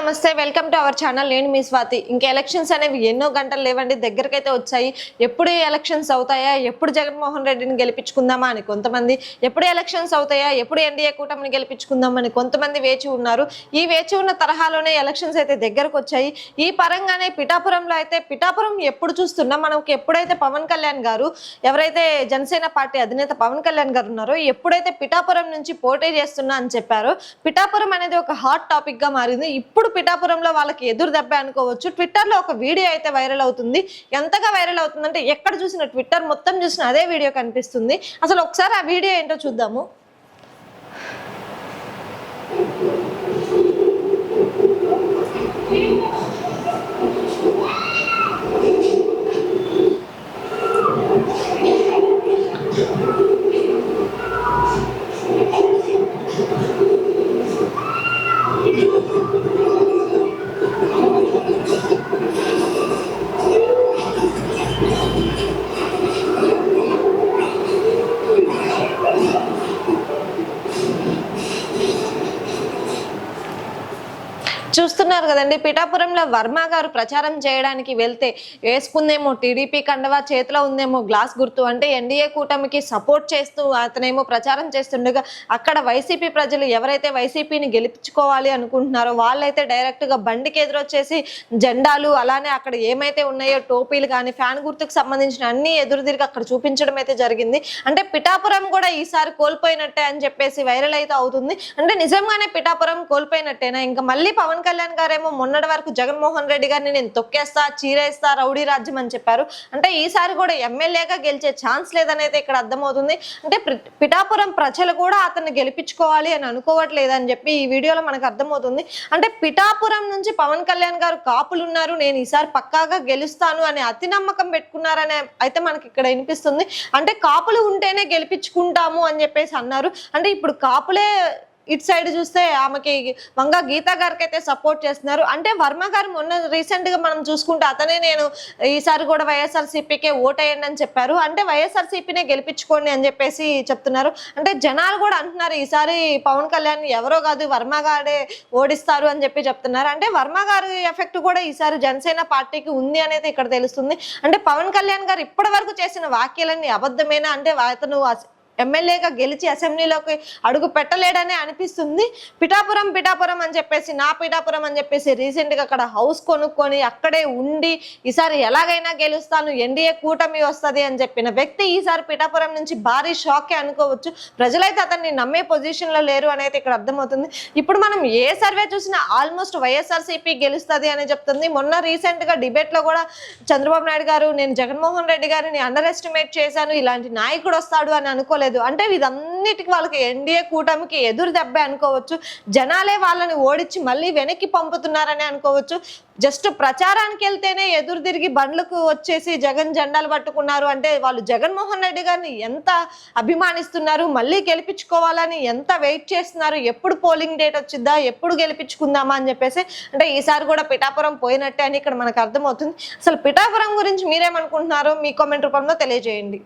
నమస్తే welcome to our channel నేను మీ స్వాతి. ఇంకా ఎలక్షన్స్ అనేవి ఎన్నో గంటలు లేవండి. దగ్గరకైతే వచ్చాయి. ఎప్పుడు ఎలక్షన్స్ అవుతాయా? ఎప్పుడు జగన్మోహన్ రెడ్డిని గెలిపించుకుందామా అని కొంతమంది ఎప్పుడు ఎలక్షన్స్ అవుతాయా? ఎప్పుడు ఎన్డీఏ కూటమిని గెలిపించుకుందామని కొంతమంది వేచి ఉన్నారు. ఈ వేచి ఉన్న తరహాలోనే ఎలక్షన్స్ అయితే దగ్గరకు వచ్చాయి. ఈ పరంగానే పిఠాపురంలో అయితే పిఠాపురం ఎప్పుడు చూస్తున్నా మనకి ఎప్పుడైతే పవన్ కళ్యాణ్ గారు ఎవరైతే జనసేన పార్టీ అధినేత పవన్ కళ్యాణ్ గారు ఉన్నారో ఎప్పుడైతే పిఠాపురం నుంచి పోటీ చేస్తున్నా అని చెప్పారో పిఠాపురం అనేది ఒక హాట్ టాపిక్గా మారింది. ఇప్పుడు పిఠాపురంలో వాళ్ళకి ఎదురు దెబ్బ అనుకోవచ్చు. ట్విట్టర్లో ఒక వీడియో అయితే వైరల్ అవుతుంది. ఎంతగా వైరల్ అవుతుందంటే ఎక్కడ చూసిన ట్విట్టర్ మొత్తం చూసిన అదే వీడియో కనిపిస్తుంది. అసలు ఒకసారి ఆ వీడియో ఏంటో చూద్దాము. చూస్తున్నారు కదండి. పిఠాపురంలో వర్మ గారు ప్రచారం చేయడానికి వెళ్తే వేసుకుందేమో టీడీపీ కండవా చేతిలో ఉందేమో గ్లాస్ గుర్తు అంటే ఎన్డీఏ కూటమికి సపోర్ట్ చేస్తూ అతనేమో ప్రచారం చేస్తుండగా అక్కడ వైసీపీ ప్రజలు ఎవరైతే వైసీపీని గెలిపించుకోవాలి అనుకుంటున్నారో వాళ్ళైతే డైరెక్ట్గా బండికి ఎదురొచ్చేసి జెండాలు అలానే అక్కడ ఏమైతే ఉన్నాయో టోపీలు కానీ ఫ్యాన్ గుర్తుకు సంబంధించిన అన్ని ఎదురుదిరిగి అక్కడ చూపించడం అయితే జరిగింది. అంటే పిఠాపురం కూడా ఈసారి కోల్పోయినట్టే అని చెప్పేసి వైరల్ అయితే అవుతుంది. అంటే నిజంగానే పిఠాపురం కోల్పోయినట్టేనా? ఇంకా మళ్ళీ పవన్ కళ్యాణ్ గారేమో మొన్నటి వరకు జగన్మోహన్ రెడ్డి గారిని నేను తొక్కేస్తా చీరేస్తా రౌడీ రాజ్యం అని చెప్పారు. అంటే ఈసారి కూడా ఎమ్మెల్యేగా గెలిచే ఛాన్స్ లేదనేది ఇక్కడ అర్థమవుతుంది. అంటే పిఠాపురం ప్రజలు కూడా అతన్ని గెలిపించుకోవాలి అని అనుకోవట్లేదు అని చెప్పి ఈ వీడియోలో మనకు అర్థమవుతుంది. అంటే పిఠాపురం నుంచి పవన్ కళ్యాణ్ గారు కాపులు ఉన్నారు నేను ఈసారి పక్కాగా గెలుస్తాను అనే అతి నమ్మకం పెట్టుకున్నారనే అయితే మనకి ఇక్కడ వినిపిస్తుంది. అంటే కాపులు ఉంటేనే గెలిపించుకుంటాము అని చెప్పేసి అన్నారు. అంటే ఇప్పుడు కాపులే ఇటు సైడ్ చూస్తే ఆమెకి వంగ గీతా గారికి అయితే సపోర్ట్ చేస్తున్నారు. అంటే వర్మ గారు మొన్న రీసెంట్గా మనం చూసుకుంటే అతనే నేను ఈసారి కూడా వైఎస్ఆర్సీపీకే ఓటేయండి అని చెప్పారు. అంటే వైఎస్ఆర్సీపీనే గెలిపించుకోండి అని చెప్పేసి చెప్తున్నారు. అంటే జనాలు కూడా అంటున్నారు ఈసారి పవన్ కళ్యాణ్ ఎవరో కాదు వర్మ గారే ఓడిస్తారు అని చెప్పి చెప్తున్నారు. అంటే వర్మ గారి ఎఫెక్ట్ కూడా ఈసారి జనసేన పార్టీకి ఉంది అనేది ఇక్కడ తెలుస్తుంది. అంటే పవన్ కళ్యాణ్ గారు ఇప్పటి వరకు చేసిన వ్యాఖ్యలన్నీ అబద్ధమేనా? అంటే అతను ఎమ్మెల్యేగా గెలిచి అసెంబ్లీలోకి అడుగు పెట్టలేడనే అనిపిస్తుంది. పిఠాపురం పిఠాపురం అని చెప్పేసి నా పిఠాపురం అని చెప్పేసి రీసెంట్గా అక్కడ హౌస్ కొనుక్కొని అక్కడే ఉండి ఈసారి ఎలాగైనా గెలుస్తాను ఎన్డీఏ కూటమి వస్తుంది అని చెప్పిన వ్యక్తి ఈసారి పిఠాపురం నుంచి భారీ షాకే అనుకోవచ్చు. ప్రజలైతే అతన్ని నమ్మే పొజిషన్లో లేరు అనేది ఇక్కడ అర్థమవుతుంది. ఇప్పుడు మనం ఏ సర్వే చూసినా ఆల్మోస్ట్ వైఎస్ఆర్సీపీ గెలుస్తుంది అని చెప్తుంది. మొన్న రీసెంట్గా డిబేట్లో కూడా చంద్రబాబు నాయుడు గారు నేను జగన్మోహన్ రెడ్డి గారిని అండర్ ఎస్టిమేట్ చేశాను ఇలాంటి నాయకుడు వస్తాడు అని అనుకోలేదు. అంటే ఇదన్నిటికి వాళ్ళకి ఎన్డీఏ కూటమికి ఎదురు దెబ్బే అనుకోవచ్చు. జనాలే వాళ్ళని ఓడించి మళ్ళీ వెనక్కి పంపుతున్నారని అనుకోవచ్చు. జస్ట్ ప్రచారానికి వెళ్తేనే ఎదురు తిరిగి బండ్లకు వచ్చేసి జగన్ జెండాలు పట్టుకున్నారు అంటే వాళ్ళు జగన్మోహన్ రెడ్డి గారిని ఎంత అభిమానిస్తున్నారు మళ్ళీ గెలిపించుకోవాలని ఎంత వెయిట్ చేస్తున్నారు ఎప్పుడు పోలింగ్ డేట్ వచ్చిద్దా ఎప్పుడు గెలిపించుకుందామా అని చెప్పేసి అంటే ఈసారి కూడా పిఠాపురం పోయినట్టే అని ఇక్కడ మనకు అర్థమవుతుంది. అసలు పిఠాపురం గురించి మీరేమనుకుంటున్నారో మీ కామెంట్ రూపంలో తెలియజేయండి.